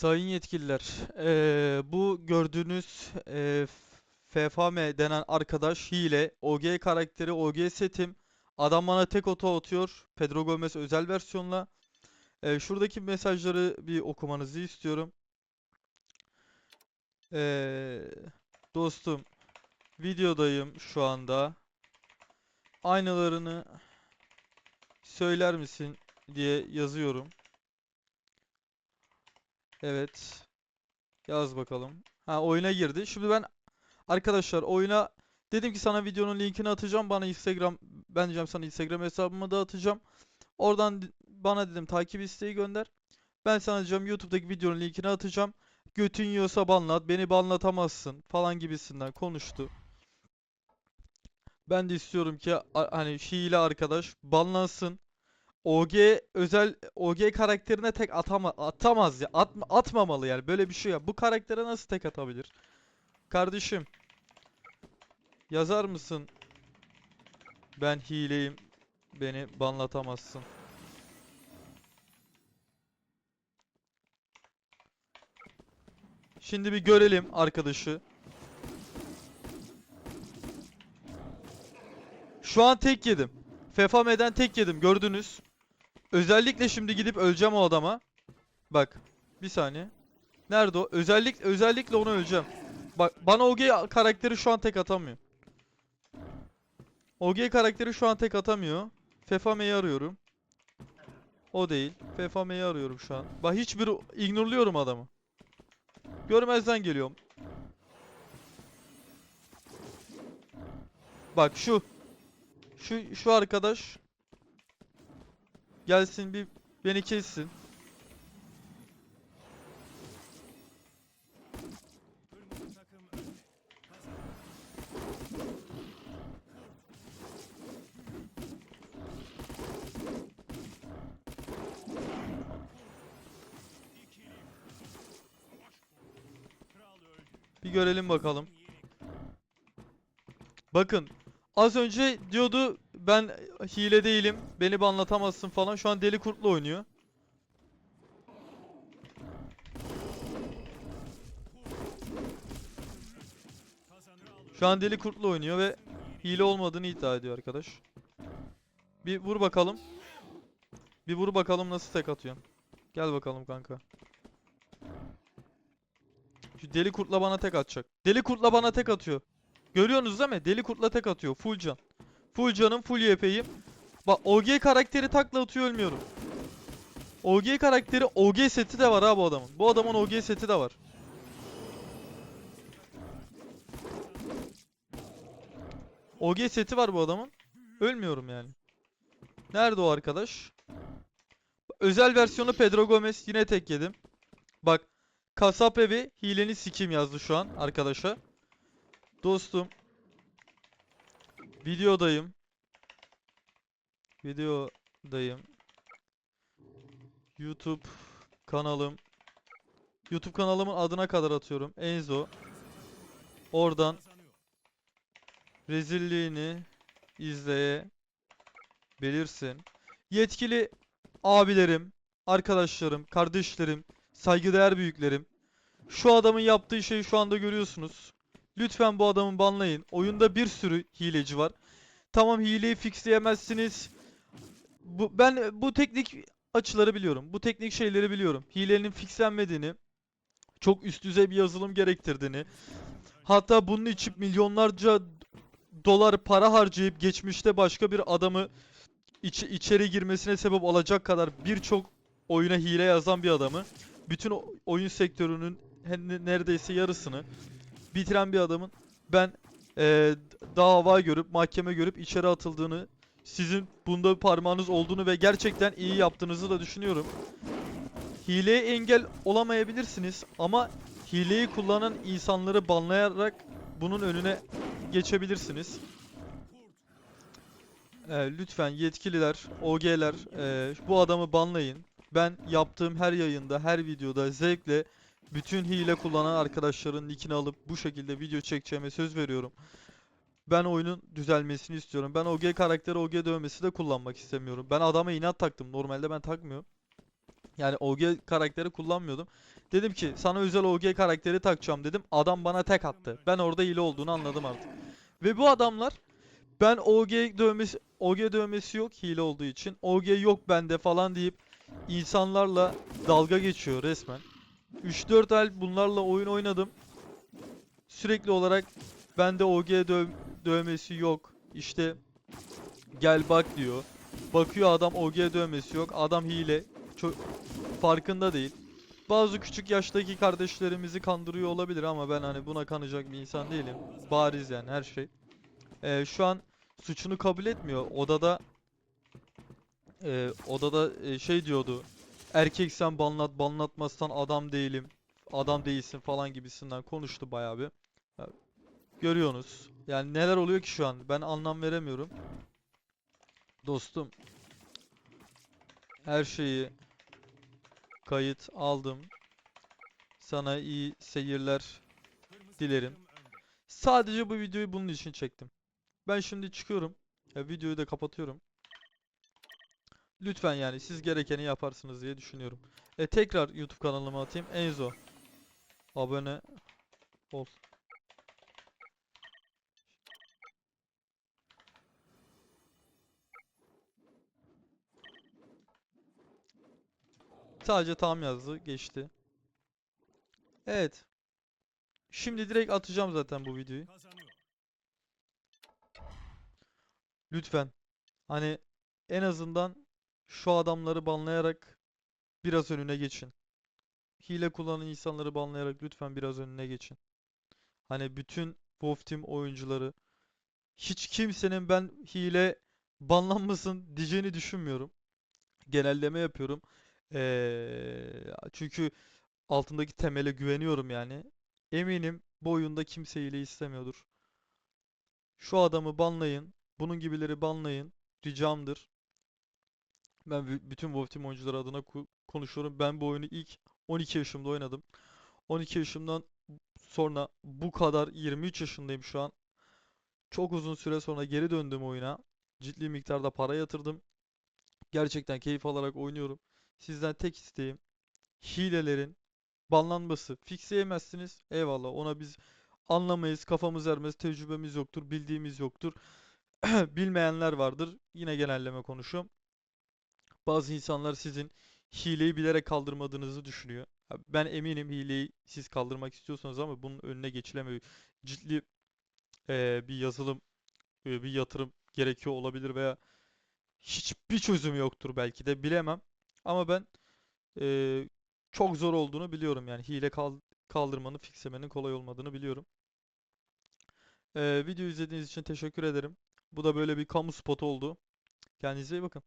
Sayın yetkililer, eee, bu gördüğünüz eee FFM denen arkadaş hile, OG karakteri, OG setim. Adam bana tek oto atıyor. Pedro Gomez özel versiyonla. Eee, şuradaki mesajları bir okumanızı istiyorum. Eee, dostum, videodayım şu anda. Aynalarını söyler misin diye yazıyorum. Evet. Yaz bakalım. Ha oyuna girdi. Şimdi ben arkadaşlar oyuna dedim ki sana videonun linkini atacağım. Bana Instagram ben diyeceğim sana Instagram hesabımı da atacağım. Oradan bana dedim takip isteği gönder. Ben sana diyeceğim YouTube'daki videonun linkini atacağım. Götün yiyorsa banlat, beni banlatamazsın falan gibisinden konuştu. Ben de istiyorum ki hani hile arkadaş banlansın. OG özel OG karakterine tek atama atamaz ya. Atma, atmamalı yani. Böyle bir şey ya. Bu karaktere nasıl tek atabilir? Kardeşim yazar mısın? Ben hileyim. Beni banlatamazsın. Şimdi bir görelim arkadaşı. Şu an tek yedim. Fefame'den tek yedim gördünüz. Özellikle şimdi gidip öleceğim o adama. Bak. Bir saniye. Nerede o? Özellik, özellikle onu öleceğim. Bak bana OG karakteri şu an tek atamıyor. OG karakteri şu an tek atamıyor. Fefame'yi arıyorum. O değil. Fefame'yi arıyorum şu an. Bak hiçbir ignorluyorum adamı. Görmezden geliyorum. Bak şu. Şu şu arkadaş gelsin bir beni kessin. Bir görelim bakalım. Bakın az önce diyordu ben hile değilim. Beni banlatamazsın falan. Şu an deli kurtla oynuyor. Şu an deli kurtla oynuyor ve hile olmadığını iddia ediyor arkadaş. Bir vur bakalım. Bir vur bakalım nasıl tek atıyorsun. Gel bakalım kanka. Şu deli kurtla bana tek atacak. Deli kurtla bana tek atıyor. Görüyorsunuz değil mi? Deli kurtla tek atıyor. Full can. Full canım, full YP'yim. Bak OG karakteri takla atıyor ölmüyorum. OG karakteri OG seti de var ha bu adamın. Bu adamın OG seti de var. OG seti var bu adamın. Ölmüyorum yani. Nerede o arkadaş? Özel versiyonu Pedro Gomez. Yine tek yedim. Bak. Kasap evi hileni sikim yazdı şu an arkadaşa. Dostum. Videodayım. Videodayım. YouTube kanalım. YouTube kanalımın adına kadar atıyorum. Enzo. Oradan rezilliğini izleyebilirsin. Yetkili abilerim, arkadaşlarım, kardeşlerim, saygıdeğer büyüklerim. Şu adamın yaptığı şeyi şu anda görüyorsunuz. Lütfen bu adamı banlayın. Oyunda bir sürü hileci var. Tamam hileyi fixleyemezsiniz. Bu, ben bu teknik açıları biliyorum. Bu teknik şeyleri biliyorum. Hilenin fixlenmediğini, çok üst düzey bir yazılım gerektirdiğini, hatta bunun için milyonlarca dolar para harcayıp geçmişte başka bir adamı iç- içeri girmesine sebep olacak kadar birçok oyuna hile yazan bir adamı, bütün oyun sektörünün neredeyse yarısını bitiren bir adamın ben eee dava görüp mahkeme görüp içeri atıldığını sizin bunda bir parmağınız olduğunu ve gerçekten iyi yaptığınızı da düşünüyorum. Hileye engel olamayabilirsiniz ama hileyi kullanan insanları banlayarak bunun önüne geçebilirsiniz. Ee, lütfen yetkililer, OG'ler ee, bu adamı banlayın. Ben yaptığım her yayında, her videoda zevkle bütün hile kullanan arkadaşların nickini alıp bu şekilde video çekeceğime söz veriyorum. Ben oyunun düzelmesini istiyorum. Ben OG karakteri OG dövmesi de kullanmak istemiyorum. Ben adama inat taktım. Normalde ben takmıyorum. Yani OG karakteri kullanmıyordum. Dedim ki sana özel OG karakteri takacağım dedim. Adam bana tek attı. Ben orada hile olduğunu anladım artık. Ve bu adamlar ben OG dövmesi OG dövmesi yok hile olduğu için. OG yok bende falan deyip insanlarla dalga geçiyor resmen. 3-4 ay bunlarla oyun oynadım. Sürekli olarak bende OG döv dövmesi yok. İşte gel bak diyor. Bakıyor adam OG dövmesi yok. Adam hile. Çok farkında değil. Bazı küçük yaştaki kardeşlerimizi kandırıyor olabilir ama ben hani buna kanacak bir insan değilim. Bariz yani her şey. Ee, şu an suçunu kabul etmiyor. Odada e, odada e, şey diyordu. Erkek sen banlat, banlatmazsan adam değilim. Adam değilsin falan gibisinden konuştu bayağı bir. Görüyorsunuz. Yani neler oluyor ki şu an? Ben anlam veremiyorum. Dostum. Her şeyi kayıt aldım. Sana iyi seyirler dilerim. Sadece bu videoyu bunun için çektim. Ben şimdi çıkıyorum. Ya, videoyu da kapatıyorum. Lütfen yani siz gerekeni yaparsınız diye düşünüyorum. E tekrar YouTube kanalıma atayım. Enzo. Abone ol. Sadece tam yazdı. Geçti. Evet. Şimdi direkt atacağım zaten bu videoyu. Lütfen. Hani en azından şu adamları banlayarak biraz önüne geçin. Hile kullanan insanları banlayarak lütfen biraz önüne geçin. Hani bütün WoW Team oyuncuları hiç kimsenin ben hile banlanmasın diyeceğini düşünmüyorum. Genelleme yapıyorum. Eee, çünkü altındaki temele güveniyorum yani. Eminim bu oyunda kimse hile istemiyordur. Şu adamı banlayın. Bunun gibileri banlayın. Ricamdır. Ben bü- bütün WoW Team oyuncuları adına konuşuyorum. Ben bu oyunu ilk 12 yaşımda oynadım. 12 yaşımdan sonra bu kadar 23 yaşındayım şu an. Çok uzun süre sonra geri döndüm oyuna. Ciddi miktarda para yatırdım. Gerçekten keyif alarak oynuyorum. Sizden tek isteğim hilelerin banlanması. Fixleyemezsiniz. Eyvallah. Ona biz anlamayız, kafamız ermez, tecrübemiz yoktur, bildiğimiz yoktur. Bilmeyenler vardır. Yine genelleme konuşuyorum. Bazı insanlar sizin hileyi bilerek kaldırmadığınızı düşünüyor. Ben eminim hileyi siz kaldırmak istiyorsanız ama bunun önüne geçilemiyor. Ciddi eee, bir yazılım, eee, bir yatırım gerekiyor olabilir veya hiçbir çözüm yoktur belki de bilemem. Ama ben eee, çok zor olduğunu biliyorum yani hile kal- kaldırmanın, fixlemenin kolay olmadığını biliyorum. Eee video izlediğiniz için teşekkür ederim. Bu da böyle bir kamu spotu oldu. Kendinize iyi bakın.